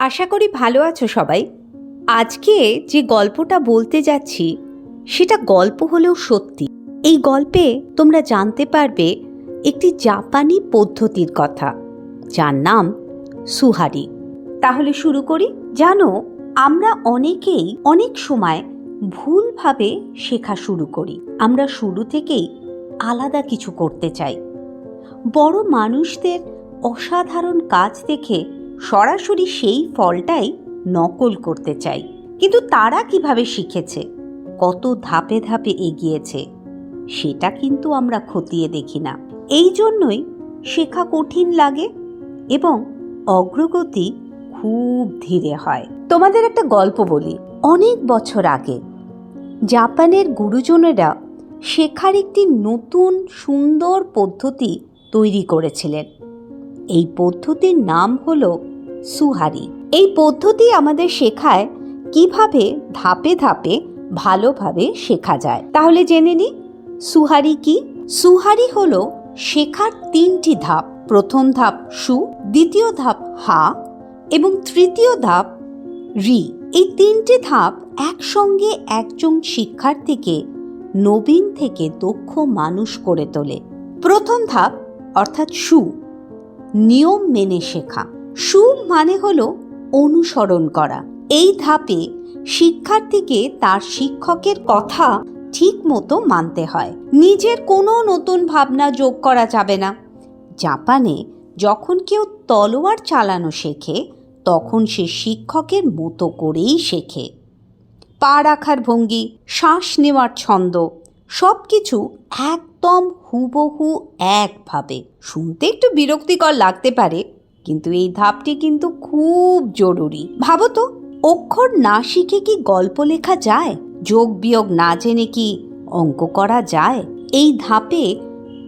আশা করি ভালো আছো সবাই। আজকে যে গল্পটা বলতে যাচ্ছি, সেটা গল্প হলেও সত্যি। এই গল্পে তোমরা জানতে পারবে একটি জাপানি পদ্ধতির কথা, যার নাম সুহারি। তাহলে শুরু করি। জানো, আমরা অনেকেই অনেক সময় ভুলভাবে শেখা শুরু করি। আমরা শুরু থেকেই আলাদা কিছু করতে চাই। বড় মানুষদের অসাধারণ কাজ দেখে সরাসরি সেই ফলটাই নকল করতে চাই। কিন্তু তারা কীভাবে শিখেছে? কত ধাপে ধাপে এগিয়েছে? সেটা কিন্তু আমরা খতিয়ে দেখি না। এই জন্যই শেখা কঠিন লাগে এবং অগ্রগতি খুব ধীরে হয়। তোমাদের একটা গল্প বলি। অনেক বছর আগে জাপানের গুরুজনেরা শেখার একটি নতুন সুন্দর পদ্ধতি তৈরি করেছিলেন। এই পদ্ধতির নাম হলো সুহারি। এই পদ্ধতি আমাদের শেখায় কীভাবে ধাপে ধাপে ভালোভাবে শেখা যায়। তাহলে জেনে নি, সুহারি কি? সুহারি হলো শেখার তিনটি ধাপ। প্রথম ধাপ সু, দ্বিতীয় ধাপ হা এবং তৃতীয় ধাপ রি। এই তিনটি ধাপ একসঙ্গে একজন শিক্ষার্থীকে নবীন থেকে দক্ষ মানুষ করে তোলে। প্রথম ধাপ অর্থাৎ সু, নিয়ম মেনে শেখা। সু মানে হলো অনুসরণ করা। এই ধাপে শিক্ষার্থীকে তার শিক্ষকের কথা ঠিক মতো মানতে হয়। নিজের কোনো নতুন ভাবনা যোগ করা যাবে না। জাপানে যখন কেউ তলোয়ার চালানো শেখে, তখন সে শিক্ষকের মতো করেই শেখে। পা রাখার ভঙ্গি, শ্বাস নেওয়ার ছন্দ সব কিছু একদম হুবহু একভাবে। শুনতে একটু বিরক্তিকর লাগতে পারে। কিন্তু এই ধাপটি কিন্তু খুব জরুরি। ভাবো তো, অক্ষর না শিখে কি গল্প লেখা যায়? যোগ বিয়োগ না জেনে কি অঙ্ক করা যায়? এই ধাপে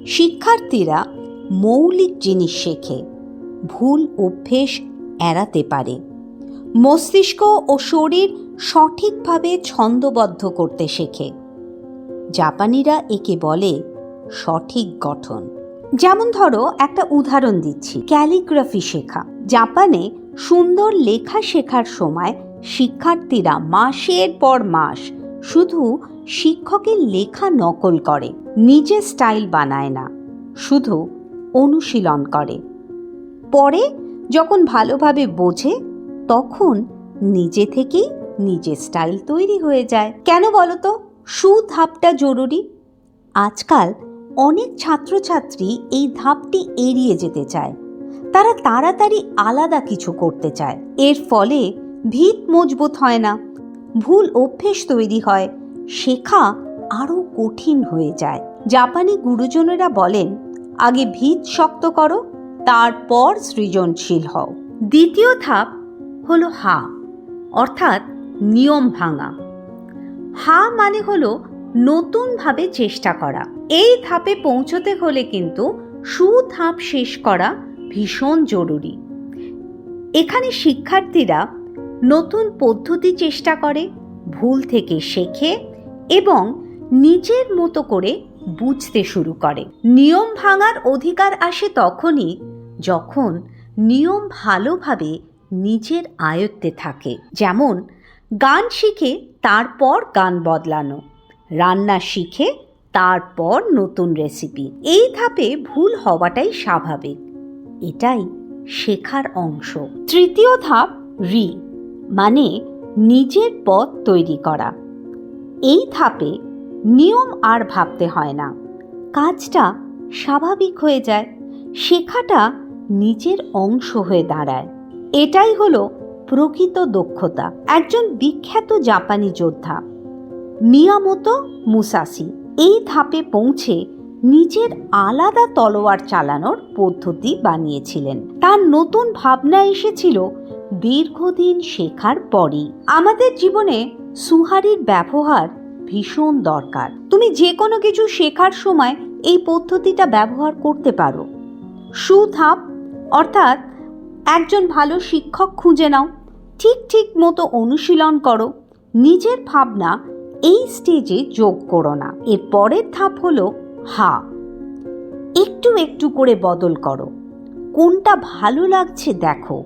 শিক্ষার্থীরা মৌলিক জিনিস শেখে, ভুল অভ্যেস এড়াতে পারে। মস্তিষ্ক ও শরীর সঠিকভাবে ছন্দবদ্ধ করতে শেখে। জাপানিরা একে বলে সঠিক গঠন। যেমন ধরো, একটা উদাহরণ দিচ্ছি, ক্যালিগ্রাফি শেখা। জাপানে সুন্দর লেখা শেখার সময় শিক্ষার্থীরা মাসের পর মাস শুধু শিক্ষকের লেখা নকল করে, নিজে স্টাইল বানায় না, শুধু অনুশীলন করে। পরে যখন ভালোভাবে বোঝে, তখন নিজে থেকেই নিজের স্টাইল তৈরি হয়ে যায়। কেন বলো তো? সুধাপটা জরুরি। আজকাল অনেক ছাত্রছাত্রী এই ধাপটি এড়িয়ে যেতে চায়। তারা তাড়াতাড়ি আলাদা কিছু করতে চায়। এর ফলে ভিত মজবুত হয় না, ভুল অভ্যেস তৈরি হয়, শেখা আরও কঠিন হয়ে যায়। জাপানি গুরুজনেরা বলেন, আগে ভিত শক্ত করো, তারপর সৃজনশীল হও। দ্বিতীয় ধাপ হলো হা, অর্থাৎ নিয়ম ভাঙা। হা মানে হলো নতুনভাবে চেষ্টা করা। এই ধাপে পৌঁছতে হলে কিন্তু সুধাপ শেষ করা ভীষণ জরুরি। এখানে শিক্ষার্থীরা নতুন পদ্ধতি চেষ্টা করে, ভুল থেকে শেখে এবং নিজের মতো করে বুঝতে শুরু করে। নিয়ম ভাঙার অধিকার আসে তখনই যখন নিয়ম ভালোভাবে নিজের আয়ত্তে থাকে। যেমন, গান শিখে তারপর গান বদলানো। রান্না শিখে তারপর নতুন রেসিপি এই ধাপে ভুল হওয়াটাই স্বাভাবিক। এটাই শেখার অংশ। তৃতীয় ধাপ, রি মানে নিজের পথ তৈরি করা। এই ধাপে নিয়ম আর ভাবতে হয় না। কাজটা স্বাভাবিক হয়ে যায়। শেখাটা নিজের অংশ হয়ে দাঁড়ায়। এটাই হলো প্রকৃত দক্ষতা। একজন বিখ্যাত জাপানি যোদ্ধা। মিয়ামতো মুসাসি। এই ধাপে পৌঁছে নিজের আলাদা তলোয়ার চালানোর পদ্ধতি বানিয়েছিলেন। তার নতুন ভাবনা এসেছিল দীর্ঘদিন শেখার পরই। আমাদের জীবনে সুহারির ব্যবহার ভীষণ দরকার। তুমি যে কোনো কিছু শেখার সময় এই পদ্ধতিটা ব্যবহার করতে পারো। সুধাপ, অর্থাৎ একজন ভালো শিক্ষক খুঁজে নাও। ঠিক ঠিক মতো অনুশীলন করো। নিজের ভাবনা এই স্টেজে যোগ করো না। এর পরের ধাপ হলো হা। একটু একটু করে বদল করো। কোনটা ভালো লাগছে দেখো।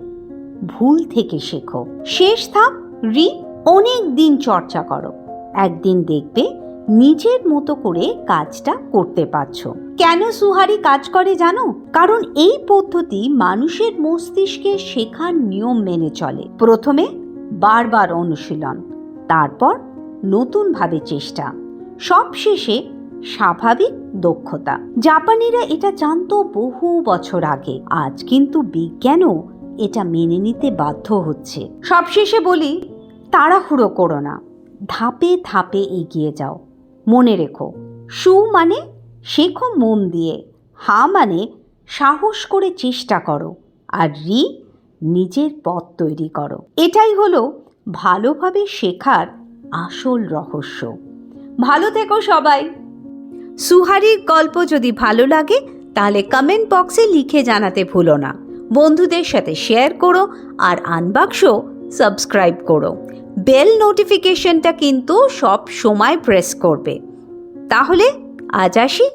ভুল থেকে শেখো। শেষ ধাপ, রি, অনেক দিন চর্চা করো। একদিন দেখবে নিজের মতো করে কাজটা করতে পারছ। কেন সুহারি কাজ করে জানো? কারণ এই পদ্ধতি মানুষের মস্তিষ্কে শেখার নিয়ম মেনে চলে। প্রথমে বারবার অনুশীলন, তারপর নতুনভাবে চেষ্টা। সবশেষে স্বাভাবিক দক্ষতা। জাপানিরা এটা জানতো বহু বছর আগে। আজ কিন্তু বিজ্ঞানও এটা মেনে নিতে বাধ্য হচ্ছে। সবশেষে বলি, তাড়াহুড়ো করো না। ধাপে ধাপে এগিয়ে যাও। মনে রেখো, সু মানে শেখো মন দিয়ে, হা মানে সাহস করে চেষ্টা করো, আর রি নিজের পথ তৈরি করো। এটাই হলো ভালোভাবে শেখার আসল রহস্য। ভালো থেকো সবাই। সুহারির গল্প যদি ভালো লাগে, তাহলে কমেন্ট বক্সে লিখে জানাতে ভুলো না। বন্ধুদের সাথে শেয়ার করো আর আনবাক্স সাবস্ক্রাইব করো। বেল নোটিফিকেশনটা কিন্তু সব সময় প্রেস করবে। তাহলে আজ আসি।